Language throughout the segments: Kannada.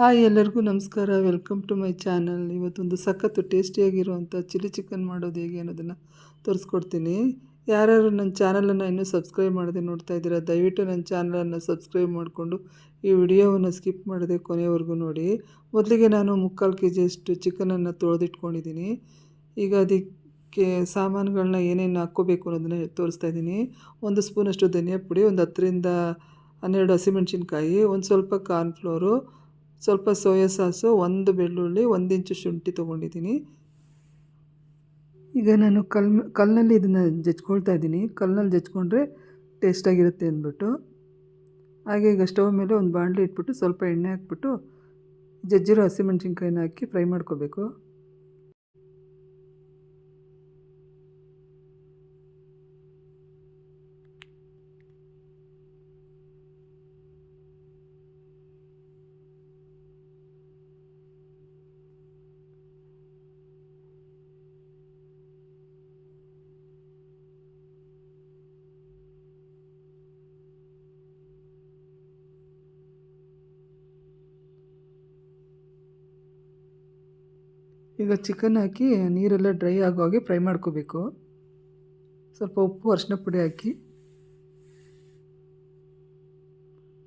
ಹಾಯ್ ಎಲ್ಲರಿಗೂ ನಮಸ್ಕಾರ. ವೆಲ್ಕಮ್ ಟು ಮೈ ಚಾನಲ್ ಇವತ್ತೊಂದು ಸಖತ್ತು ಟೇಸ್ಟಿಯಾಗಿರುವಂಥ ಚಿಲ್ಲಿ ಚಿಕನ್ ಮಾಡೋದು ಹೇಗೆ ಅನ್ನೋದನ್ನು ತೋರಿಸ್ಕೊಡ್ತೀನಿ. ಯಾರ್ಯಾರು ನನ್ನ ಚಾನಲನ್ನು ಇನ್ನೂ ಸಬ್ಸ್ಕ್ರೈಬ್ ಮಾಡದೆ ನೋಡ್ತಾ ಇದ್ದೀರಾ, ದಯವಿಟ್ಟು ನನ್ನ ಚಾನಲನ್ನು ಸಬ್ಸ್ಕ್ರೈಬ್ ಮಾಡಿಕೊಂಡು ಈ ವಿಡಿಯೋವನ್ನು ಸ್ಕಿಪ್ ಮಾಡದೆ ಕೊನೆಯವರೆಗೂ ನೋಡಿ. ಮೊದಲಿಗೆ ನಾನು ಮುಕ್ಕಾಲು ಕೆ ಜಿಯಷ್ಟು ಚಿಕನನ್ನು ತೊಳೆದಿಟ್ಕೊಂಡಿದ್ದೀನಿ. ಈಗ ಅದಕ್ಕೆ ಸಾಮಾನುಗಳನ್ನ ಏನೇನು ಹಾಕ್ಕೋಬೇಕು ಅನ್ನೋದನ್ನು ತೋರಿಸ್ತಾ ಇದ್ದೀನಿ. ಒಂದು ಸ್ಪೂನಷ್ಟು ಧನಿಯಾ ಪುಡಿ, ಒಂದು ಹತ್ತರಿಂದ ಹನ್ನೆರಡು ಹಸಿಮೆಣ್ಸಿನ್ಕಾಯಿ, ಒಂದು ಸ್ವಲ್ಪ ಕಾರ್ನ್ಫ್ಲೋರು ಸ್ವಲ್ಪ ಸೋಯಾ ಸಾಸು, ಒಂದು ಬೆಳ್ಳುಳ್ಳಿ, ಒಂದು ಇಂಚು ಶುಂಠಿ ತೊಗೊಂಡಿದ್ದೀನಿ. ಈಗ ನಾನು ಕಲ್ ಕಲ್ಲಿನಲ್ಲಿ ಇದನ್ನು ಜಜ್ಕೊಳ್ತಾ ಇದ್ದೀನಿ. ಕಲ್ಲಿನಲ್ಲಿ ಜಜ್ಕೊಂಡ್ರೆ ಟೇಸ್ಟಾಗಿರುತ್ತೆ ಅಂದ್ಬಿಟ್ಟು. ಹಾಗೆ ಈಗ ಸ್ಟವ್ ಮೇಲೆ ಒಂದು ಬಾಣಲಿ ಇಟ್ಬಿಟ್ಟು ಸ್ವಲ್ಪ ಎಣ್ಣೆ ಹಾಕ್ಬಿಟ್ಟು ಜಜ್ಜಿರೋ ಹಸಿಮೆಣ್ಸಿನ್ಕಾಯಿನ ಹಾಕಿ ಫ್ರೈ ಮಾಡ್ಕೋಬೇಕು. ಈಗ ಚಿಕನ್ ಹಾಕಿ ನೀರೆಲ್ಲ ಡ್ರೈ ಆಗೋ ಹಾಗೆ ಫ್ರೈ ಮಾಡ್ಕೋಬೇಕು. ಸ್ವಲ್ಪ ಉಪ್ಪು ಅರಿಶಿನ ಪುಡಿ ಹಾಕಿ.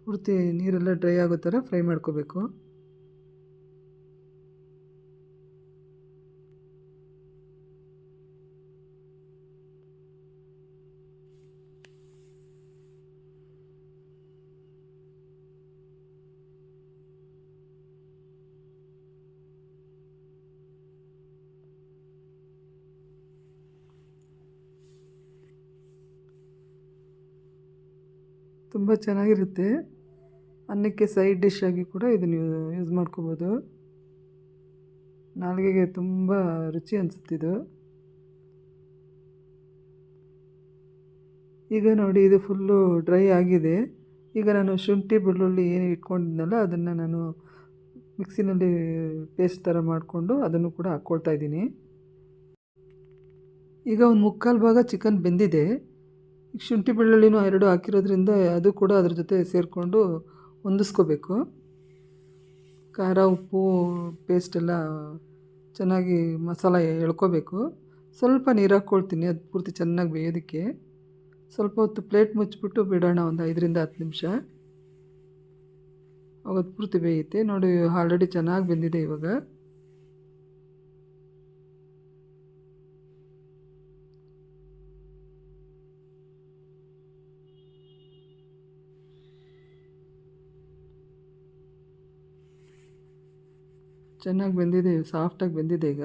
ಪೂರ್ತಿ ನೀರೆಲ್ಲ ಡ್ರೈ ಆಗೋ ಥರ ಫ್ರೈ ಮಾಡ್ಕೋಬೇಕು. ತುಂಬ ಚೆನ್ನಾಗಿರುತ್ತೆ. ಅನ್ನಕ್ಕೆ ಸೈಡ್ ಡಿಶ್ ಆಗಿ ಕೂಡ ಇದನ್ನು ಯೂಸ್ ಮಾಡ್ಕೋಬೋದು. ನಾಲ್ಗೆಗೆ ತುಂಬ ರುಚಿ ಅನಿಸುತ್ತಿದ್ದು ಈಗ ನೋಡಿ ಇದು ಫುಲ್ಲು ಡ್ರೈ ಆಗಿದೆ. ಈಗ ನಾನು ಶುಂಠಿ, ಬೆಳ್ಳುಳ್ಳಿ ಏನು ಇಟ್ಕೊಂಡಿದ್ನಲ್ಲ, ಅದನ್ನು ನಾನು ಮಿಕ್ಸಿನಲ್ಲಿ ಪೇಸ್ಟ್ ಥರ ಮಾಡಿಕೊಂಡು ಅದನ್ನು ಕೂಡ ಹಾಕ್ಕೊಳ್ತಾ ಇದ್ದೀನಿ. ಈಗ ಒಂದು ಮುಕ್ಕಾಲು ಭಾಗ ಚಿಕನ್ ಬೆಂದಿದೆ. ಈಗ ಶುಂಠಿ ಬೆಳ್ಳುಳ್ಳಿನೂ ಎರಡು ಹಾಕಿರೋದ್ರಿಂದ ಅದು ಕೂಡ ಅದ್ರ ಜೊತೆ ಸೇರಿಕೊಂಡು ಹೊಂದಿಸ್ಕೋಬೇಕು. ಖಾರ, ಉಪ್ಪು ಪೇಸ್ಟ್ ಎಲ್ಲ ಚೆನ್ನಾಗಿ ಮಸಾಲ ಎಳ್ಕೋಬೇಕು. ಸ್ವಲ್ಪ ನೀರು ಹಾಕ್ಕೊಳ್ತೀನಿ, ಅದು ಪೂರ್ತಿ ಚೆನ್ನಾಗಿ ಬೇಯೋದಕ್ಕೆ. ಸ್ವಲ್ಪ ಹೊತ್ತು ಪ್ಲೇಟ್ ಮುಚ್ಚಿಬಿಟ್ಟು ಬಿಡೋಣ, ಒಂದು ಐದರಿಂದ ಹತ್ತು ನಿಮಿಷ. ಅವಾಗ ಪೂರ್ತಿ ಬೇಯುತ್ತೆ. ನೋಡಿ ಆಲ್ರೆಡಿ ಚೆನ್ನಾಗಿ ಬೆಂದಿದೆ ಇವಾಗ. ಚೆನ್ನಾಗಿ ಬೆಂದಿದೆ ಸಾಫ್ಟಾಗಿ ಬೆಂದಿದೆ ಈಗ.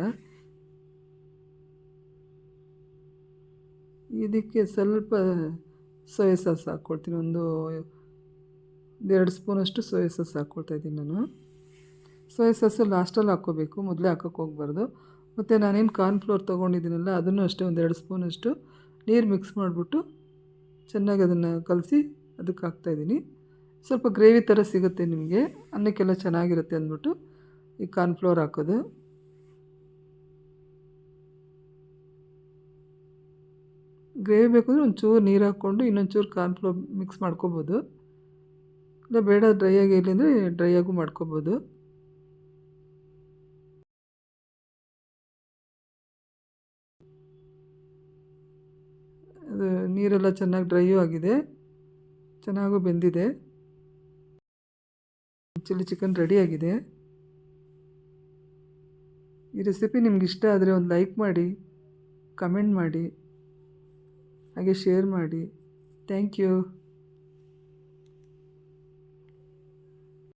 ಇದಕ್ಕೆ ಸ್ವಲ್ಪ ಸೋಯಾ ಸಾಸ್ ಹಾಕ್ಕೊಳ್ತೀನಿ ಒಂದು ಎರಡು ಸ್ಪೂನಷ್ಟು ಸೋಯಾ ಸಾಸ್ ಹಾಕ್ಕೊಳ್ತಾ ಇದ್ದೀನಿ ನಾನು. ಸೋಯಾ ಸಾಸು ಲಾಸ್ಟಲ್ಲಿ ಹಾಕ್ಕೋಬೇಕು, ಮೊದಲೇ ಹಾಕೋಕ್ಕೆ ಹೋಗ್ಬಾರ್ದು. ಮತ್ತು ನಾನೇನು ಕಾರ್ನ್ಫ್ಲೋರ್ ತೊಗೊಂಡಿದ್ದೀನಲ್ಲ, ಅದನ್ನು ಅಷ್ಟೇ ಒಂದು ಎರಡು ಸ್ಪೂನಷ್ಟು ನೀರು ಮಿಕ್ಸ್ ಮಾಡಿಬಿಟ್ಟು ಚೆನ್ನಾಗಿ ಅದನ್ನು ಕಲಸಿ ಅದಕ್ಕೆ ಹಾಕ್ತಾಯಿದ್ದೀನಿ ಸ್ವಲ್ಪ ಗ್ರೇವಿ ಥರ ಸಿಗುತ್ತೆ ನಿಮಗೆ, ಅನ್ನಕ್ಕೆಲ್ಲ ಚೆನ್ನಾಗಿರುತ್ತೆ ಅಂದ್ಬಿಟ್ಟು. ಈ ಕಾರ್ನ್ಫ್ಲೋರ್ ಹಾಕೋದು. ಗ್ರೇವಿ ಬೇಕಂದ್ರೆ ಒಂಚೂರು ನೀರು ಹಾಕ್ಕೊಂಡು ಇನ್ನೊಂಚೂರು ಕಾರ್ನ್ಫ್ಲೋರ್ ಮಿಕ್ಸ್ ಮಾಡ್ಕೋಬೋದು. ಇಲ್ಲ, ಬೇಡ ಡ್ರೈ ಆಗಿ ಇರಲಿ ಅಂದರೆ ಡ್ರೈ ಆಗೂ ಮಾಡ್ಕೋಬೋದು. ಅದು ನೀರೆಲ್ಲ ಚೆನ್ನಾಗಿ ಡ್ರೈಯೂ ಆಗಿದೆ. ಚೆನ್ನಾಗೂ ಬೆಂದಿದೆ. ಚಿಲ್ಲಿ ಚಿಕನ್ ರೆಡಿಯಾಗಿದೆ ಈ ರೆಸಿಪಿ ನಿಮ್ಗೆ ಇಷ್ಟ ಆದರೆ ಒಂದು ಲೈಕ್ ಮಾಡಿ ಕಮೆಂಟ್ ಮಾಡಿ, ಹಾಗೆ ಶೇರ್ ಮಾಡಿ. Thank you